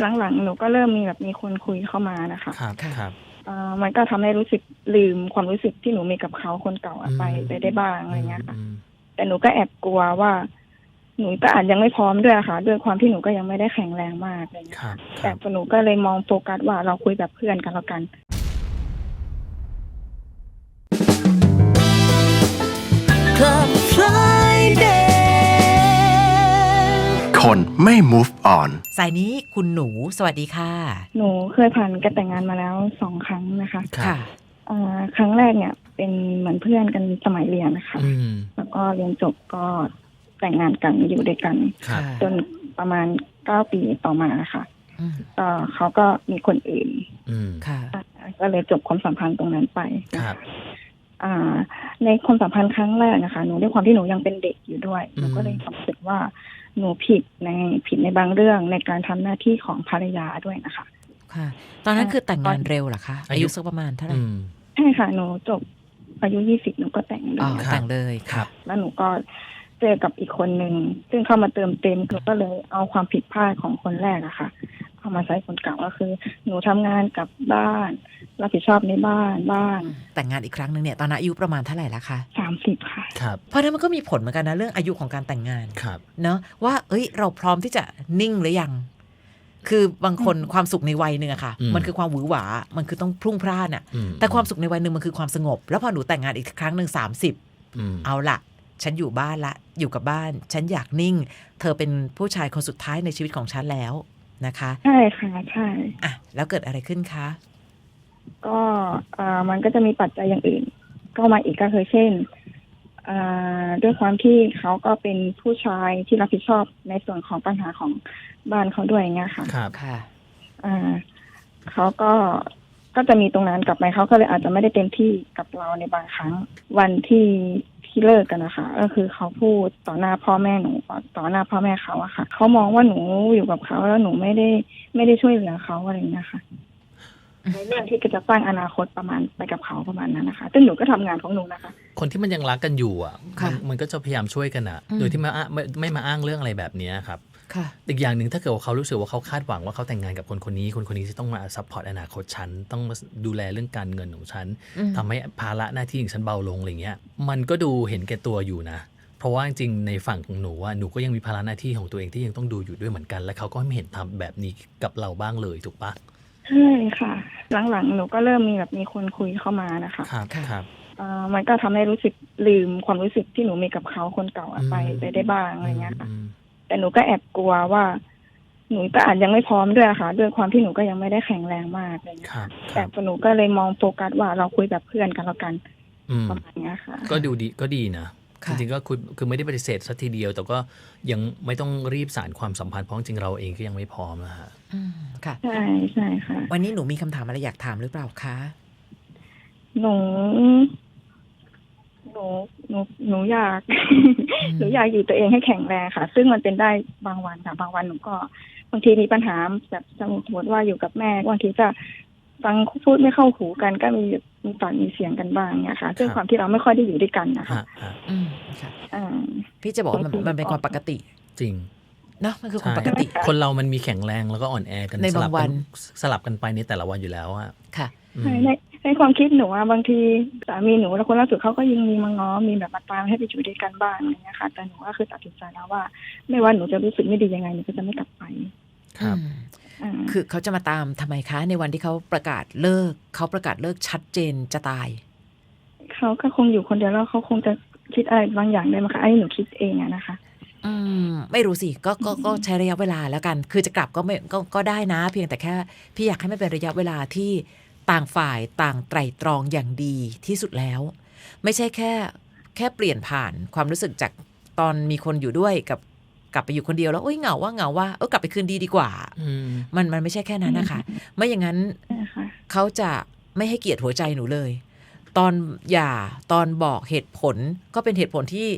หลังๆหนูก็เริ่มมีแบบมีคนคุยเข้ามานะคะครับค่ะครับ เอ่อมันก็ทำให้รู้สึกลืมความรู้สึกที่หนูมีกับเขาคนเก่าอะไปอืม ไปได้บ้างอะไรเงี้ยค่ะ อืมแต่หนูก็แอบกลัวว่า หนูก็อาจยังไม่พร้อมด้วยอะค่ะ ด้วยความที่หนูก็ยังไม่ได้แข็งแรงมากอะไรเงี้ยครับคแต่รับหนูก็เลยมองโฟกัสว่าเราคุยแบบเพื่อนกันแล้วกัน Club คนไม่ move on สายนี้คุณหนู สวัสดีค่ะ หนูเคยผ่านการแต่งงานมาแล้วสองครั้งนะคะครับเอ่อครั้งแรกเนี่ย เป็นเหมือนเพื่อนกันสมัยเรียนนะคะ อืมแล้วก็เรียนจบก็แต่งงานกันอยู่ด้วยกัน ครับ จนประมาณเก้าปีต่อมาค่ะอืมเอ่อเขาก็มีคนอื่น อืม ค่ะอ่าก็เลยจบความสัมพันธ์ตรงนั้นไป ครับอ่า ในความสัมพันธ์ครั้งแรกนะคะหนูด้วยความที่หนูยังเป็นเด็กอยู่ด้วยหอืมนูก็เลยรู้สึกว่าหนูผิดในผิดในบางเรื่องในการทำหน้าที่ของภรรยาด้วยนะคะ ค่ะ ตอนนั้นคือแต่งงานเร็วเหรอคะอาอายุยุสักประมาณเท่าไหร่อืมใช่ค่ะหนูจบอายุยี่สิบหนูก็แต่งเลอ๋อยครับแต่งเลยครับ แล้วหนูก็เจอกับอีกคนหนึ่งซึ่งเข้ามาเติมเต็มหนูก็เลยเอาความผิดพลาดของคนแรกอะค่ะ เอามาใช้คนเก่าก็คือ หนูทำงานกลับบ้าน รับผิดชอบในบ้านบ้าน แต่งงานอีกครั้งหนึ่งเนี่ยตอนนั้นอายุประมาณเท่าไหร่ละคะสามสิบค่ะครับเพราะฉะนั้นมันก็มีผลเหมือนกันนะเรื่องอายุของการแต่งงานครับเนาะว่า เอ้ย เราพร้อมที่จะนิ่งหรือยัง คือบางคนความสุขในวัยหนึ่งอะค่ะอืมมันคือความหวือหวา มันคือต้องพรุ่งพล่านอะอืแต่ความสุขในวัยหนึ่งมันคือความสงบ แล้วพอหนูแต่งงานอีกครั้งหนึ่งสามสิบอืมเอาละฉันอยู่บ้านละ อยู่กับบ้าน ฉันอยากนิ่ง เธอเป็นผู้ชายคนสุดท้ายในชีวิตของฉันแล้ว นะคะ ใช่ค่ะใช่อะแล้วเกิดอะไรขึ้นคะ ก็เอ่อมันก็จะมีปัจจัยอย่างอื่นก็มาอีกก็คือเช่นเอ่อด้วยความที่เขาก็เป็นผู้ชายที่รับผิดชอบในส่วนของปัญหาของบ้านเขาด้วยอย่างเงี้ยค่ะ ครับ ค่ะ อ่าเขาก็ ก็จะมีตรงนั้นกลับไปเขาก็เลยอาจจะไม่ได้เต็มที่กับเราในบางครั้ง วันที่ที่เลิกกันนะคะ ก็คือเขาพูดต่อหน้าพ่อแม่หนูต่อหน้าพ่อแม่เขาอะค่ะเขามองว่าหนูอยู่กับเขาแล้วหนูไม่ได้ไม่ได้ช่วยเหลือเขาอะไรอย่างเงี้ยค่ะในเรื่องที่จะสร้างอนาคตประมาณไปกับเขาประมาณนั้นนะคะซึ่งหนูก็ทำงานของหนูนะคะ คนที่มันยังรักกันอยู่อะค่ะมันมันก็จะพยายามช่วยกันอะอืมโดยที่ไม่อ้างไม่ไม่มาอ้างเรื่องอะไรแบบเนี้ยครับค่ะ อีกอย่างหนึ่งถ้าเกิดว่าเขารู้สึกว่าเขาคาดหวังว่าเขาแต่งงานกับคนคนนี้ คนคนนี้จะต้องมาซัพพอร์ตอนาคตฉัน ต้องมาดูแลเรื่องการเงินของฉันอืมทำให้ภาระหน้าที่ของฉันเบาลงอะไรเงี้ย มันก็ดูเห็นแก่ตัวอยู่นะ เพราะว่าจริงๆในฝั่งของหนูว่าหนูก็ยังมีภาระหน้าที่ของตัวเองที่ยังต้องดูอยู่ด้วยเหมือนกัน และเขาก็ไม่เห็นทำแบบนี้กับเราบ้างเลยถูกปะใช่ค่ะ หลังๆหนูก็เริ่มมีแบบมีคนคุยเข้ามานะคะครับค่ะครับเอ่อมันก็ทำให้รู้สึกลืมความรู้สึกที่หนูมีกับเขาคนเก่าอะไปอืมไปได้บ้างอะไรเงี้ยค่ะอืม แต่หนูก็แอบกลัวว่า หนูก็อาจยังไม่พร้อมด้วยอะค่ะ ด้วยความที่หนูก็ยังไม่ได้แข็งแรงมากอะไรเงี้ยครับคแต่รับหนูก็เลยมองโฟกัสว่าเราคุยแบบเพื่อนกันแล้วกันอืม ประมาณเนี้ยค่ะ ก็ดูดีก็ดีนะ จค่ะ ริงๆก็คือคือไม่ได้ปฏิเสธสักทีเดียว แต่ก็ยังไม่ต้องรีบสารความสัมพันธ์เพราะจริงๆเราเองก็ยังไม่พร้อมนะฮะ อืมค่ะ ใช่ใช่ค่ะ วันนี้หนูมีคำถามอะไรอยากถามหรือเปล่าคะ หนู หนูหนูหนูอยาก หนูอยากอยู่ตัวเองให้แข็งแรงค่ะ ซึ่งมันเป็นได้บางวันค่ะ บางวันหนูก็บางทีมีปัญหาแบบสมมติว่าอยู่กับแม่บางทีจะฟังพูดไม่เข้าหูกันก็มีมีปากมีเสียงกันบ้างเนี่ยค่ะซึ่งครับความที่เราไม่ค่อยได้อยู่ด้วยกันนะคะฮะฮะอืมค่ะอ่าพี่จะบอกว่ามันมันเป็นความปกติ จริงเนาะมันคือความใช่ปกติ คนเรามันมีแข็งแรงแล้วก็อ่อนแอกันในสลับางวักันสลับกันไปในแต่ละวันอยู่แล้วอะค่ะอืมใช่ใน ในความคิดหนูอะบางทีสามีหนูแล้วคนล่าสุดเขาก็ยังมีมาง้อมีแบบมาตามให้ไปอยู่ด้วยกันบ้างอะไรเงี้ยค่ะ แต่หนูก็คือตัดสินใจแล้วว่า ไม่ว่าหนูจะรู้สึกไม่ดียังไงหนูก็จะไม่กลับไปครับอืมอ่าคือเขาจะมาตามทำไมคะ ในวันที่เขาประกาศเลิกเขาประกาศเลิกชัดเจนจะตายเขาก็คงอยู่คนเดียวแล้วเขาคงจะคิดอะไรบางอย่างได้มั้งคะไอ้หนูคิดเองอะนะคะ อืม ไม่รู้สิก็ก็ก็ใช้ระยะเวลาแล้วกัน คือจะกลับก็ไม่ก็ก็ได้นะ เพียงแต่แค่ พี่อยากให้มันเป็นระยะเวลาที่ ต่างฝ่ายต่างไตร่ตรองอย่างดีที่สุดแล้ว ไม่ใช่แค่แค่เปลี่ยนผ่านความรู้สึกจากตอนมีคนอยู่ด้วยกับกลับไปอยู่คนเดียวแล้วโอ้ยเหงาว่าเหงาว่าเออกลับไปคืนดีดีกว่าอืมมันมันไม่ใช่แค่นั้นนะคะ ไม่อย่างนั้นนะคะเขาจะไม่ให้เกียรติหัวใจหนูเลย ตอนหย่าตอนบอกเหตุผลก็เป็นเหตุผลที่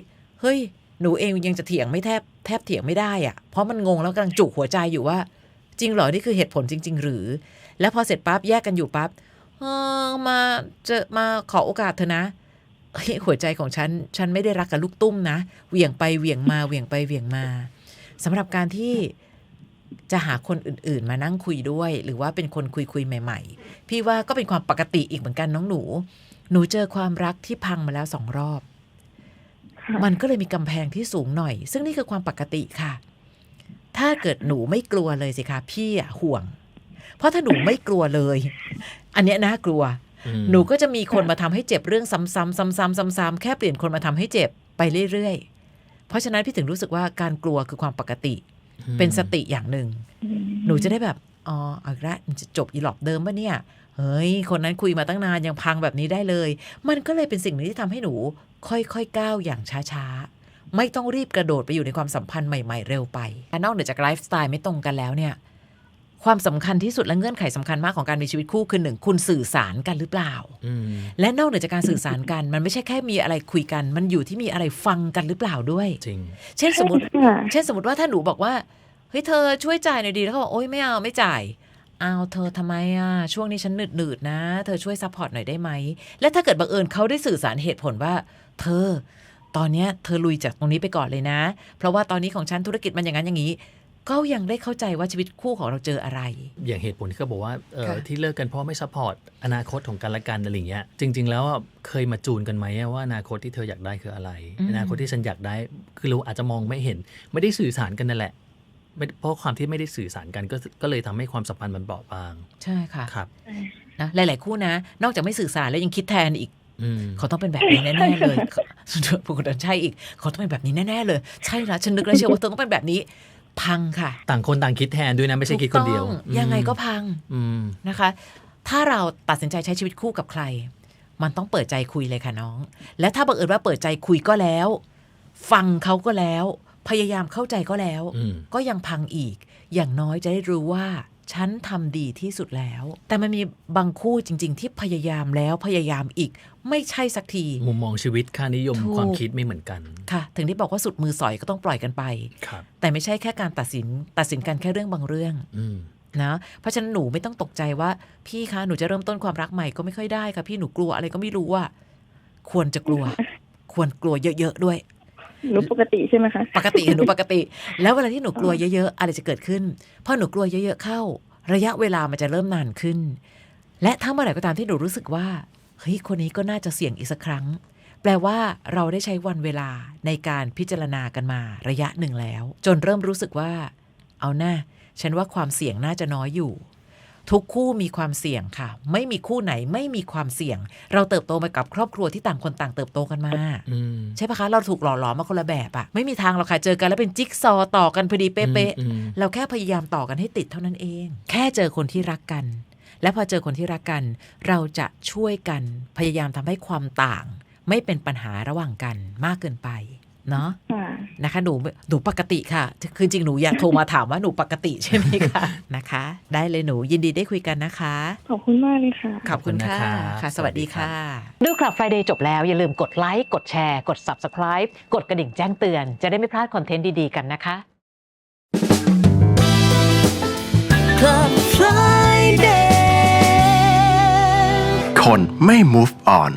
เฮ้ยหนูเองยังจะเถียงไม่แทบแทบเถียงไม่ได้อะเพราะมันงงแล้วกำลังจุกหัวใจอยู่ว่า จริงเหรอนี่คือเหตุผลจริง ๆ หรือ แล้วพอเสร็จปั๊บแยกกันอยู่ปั๊บเออมาเจอมาขอโอกาสเธอนะหัวใจของฉัน ฉันไม่ได้รักกับลูกตุ้มนะ เหวี่ยงไปเหวี่ยงมา เหวี่ยงไปเหวี่ยงมาสำหรับการที่จะหาคนอื่นๆ มานั่งคุยด้วย หรือว่าเป็นคนคุยคุยใหม่ ๆ พี่ว่าก็เป็นความปกติอีกเหมือนกันน้องหนู หนูเจอความรักที่พังมาแล้วสองรอบ มันก็เลยมีกำแพงที่สูงหน่อย ซึ่งนี่คือความปกติค่ะ ถ้าเกิดหนูไม่กลัวเลยสิคะพี่อะห่วง เพราะถ้าหนูไม่กลัวเลย อันเนี้ยน่ากลัวอืมหนูก็จะมีคนมาทำให้เจ็บเรื่องซ้ำๆซ้ำๆซ้ำๆแค่เปลี่ยนคนมาทำให้เจ็บไปเรื่อยๆ เพราะฉะนั้นพี่ถึงรู้สึกว่าการกลัวคือความปกติ เป็นสติอย่างหนึ่งอืมหนูจะได้แบบอ๋อเอาอีกและมันจะจบอีหลอบเดิมปะเนี่ยเฮ้ย คนนั้นคุยมาตั้งนานยังพังแบบนี้ได้เลย มันก็เลยเป็นสิ่งหนึ่งที่ทำให้หนู ค่อยๆก้าวอย่างช้าๆ ไม่ต้องรีบกระโดดไปอยู่ในความสัมพันธ์ใหม่ ๆ เร็วไปและนอกเหนือจากไลฟ์สไตล์ไม่ตรงกันแล้วเนี่ย ความสำคัญที่สุดและเงื่อนไขสำคัญมากของการมีชีวิตคู่คือหนึ่งคุณสื่อสารกันหรือเปล่าอืมและนอกเหนือจากการสื่อสารกัน มันไม่ใช่แค่มีอะไรคุยกัน มันอยู่ที่มีอะไรฟังกันหรือเปล่าด้วยจริงเช่นสมมติค่ะเช่นสมมติว่าถ้าหนูบอกว่าเฮ้ยเธอช่วยจ่ายหน่อยดีแล้วเขาบอกโอ๊ยไม่เอาไม่จ่ายเอาวเธอทำไมอะช่วงนี้ฉันหนืดหนืดๆนะ เธอช่วยซัพพอร์ตหน่อยได้ไหมและถ้าเกิดบังเอิญเขาได้สื่อสารเหตุผลว่า เธอ ตอนเนี้ยเธอลุยจากตรงนี้ไปก่อนเลยนะ เพราะว่าตอนนี้ของฉันธุรกิจมันอย่างนั้นอย่างนี้ ก็ยังได้เข้าใจว่าชีวิตคู่ของเราเจออะไร อย่างเหตุผลที่เขาบอกว่าเออค่ะ ที่เลิกกันเพราะไม่ซัพพอร์ตอนาคตของกันและกันอะไรอย่างเงี้ยจริง ๆ แล้วอะเคยมาจูนกันไหมอะว่าอนาคตที่เธออยากได้คืออะไร อนาคตที่ฉันอยากได้ คือเราอาจจะมองไม่เห็น ไม่ได้สื่อสารกันนั่นแหละไม่เพราะความที่ไม่ได้สื่อสารกันก็ก็เลยทำให้ความสัมพันธ์มันเบาบางใช่ค่ะครับ นะหลาย ๆ คู่นะ นอกจากไม่สื่อสารแล้วยังคิดแทนอีก อืม เขาต้องเป็นแบบนี้แน่ๆเลยพูดใช่อีก เขาต้องเป็นแบบนี้แน่ๆเลย ใช่ละฉันนึกแล้วเชื่อว่าเธอต้องเป็นแบบนี้ พังค่ะต่างคนต่างคิดแทนด้วยนะ ไม่ใช่คิดคนเดียวถูกต้องยังไงก็พังอืมนะคะ ถ้าเราตัดสินใจใช้ชีวิตคู่กับใคร มันต้องเปิดใจคุยเลยค่ะน้อง และถ้าบังเอิญว่าเปิดใจคุยก็แล้ว ฟังเขาก็แล้ว พยายามเข้าใจก็แล้วอืมก็ยังพังอีก อย่างน้อยจะได้รู้ว่า ฉันทำดีที่สุดแล้ว แต่มันมีบางคู่จริง ๆ ที่พยายามแล้วพยายามอีกไม่ใช่สักที มุมมองชีวิตค่านิยมถูกความคิดไม่เหมือนกัน ค่ะ ถึงได้บอกว่าสุดมือสอยก็ต้องปล่อยกันไปครับแต่ไม่ใช่แค่การตัดสิน ตัดสินกันแค่เรื่องบางเรื่องอืมนะเพราะฉะนั้นหนูไม่ต้องตกใจว่า พี่คะหนูจะเริ่มต้นความรักใหม่ก็ไม่ค่อยได้ค่ะพี่หนูกลัวอะไรก็ไม่รู้อะควรจะกลัว ควรกลัวเยอะๆด้วย หนูปกติใช่ไหมคะปกติค่ะหนูปกติ แล้วเวลาที่หนูกลัวเยอะๆอะไรจะเกิดขึ้นพอหนูกลัวเยอะ ๆ เข้า ระยะเวลามันจะเริ่มนานขึ้น และถ้าเมื่อไหร่ก็ตามที่หนูรู้สึกว่าเฮ้ยคนนี้ก็น่าจะเสี่ยงอีกสักครั้ง แปลว่าเราได้ใช้วันเวลาในการพิจารณากันมาระยะหนึ่งแล้ว จนเริ่มรู้สึกว่า เอาหน้าฉันว่าความเสี่ยงน่าจะน้อยอยู่ ทุกคู่มีความเสี่ยงค่ะ ไม่มีคู่ไหนไม่มีความเสี่ยง เราเติบโตมากับครอบครัวที่ต่างคนต่างเติบโตกันมาอืมใช่ปะคะ เราถูกหล่อหลอมมาคนละแบบอะไม่มีทางเราค่ะเจอกันแล้วเป็นจิ๊กซอว์ต่อกันพอดีเป๊ะอืมๆเราแค่พยายามต่อกันให้ติดเท่านั้นเอง แค่เจอคนที่รักกัน และพอเจอคนที่รักกัน เราจะช่วยกันพยายามทำให้ความต่าง ไม่เป็นปัญหาระหว่างกันมากเกินไป เนาะค่ะนะคะหนูหนูปกติค่ะ คือจริงหนูอยากโทรมาถามว่าหนูปกติใช่ไหมคะนะคะ ได้เลยหนูยินดีได้คุยกันนะคะ ขอบคุณมากเลยค่ะ ขอบคุณค่ะขอบคุณนะครับค่ะ สวัสดีค่ะ ดูคลับ Friday จบแล้ว อย่าลืมกดไลค์กดแชร์ กด Subscribe กดกระดิ่งแจ้งเตือน จะได้ไม่พลาดคอนเทนต์ดี ๆ กันนะคะคนไม่ move on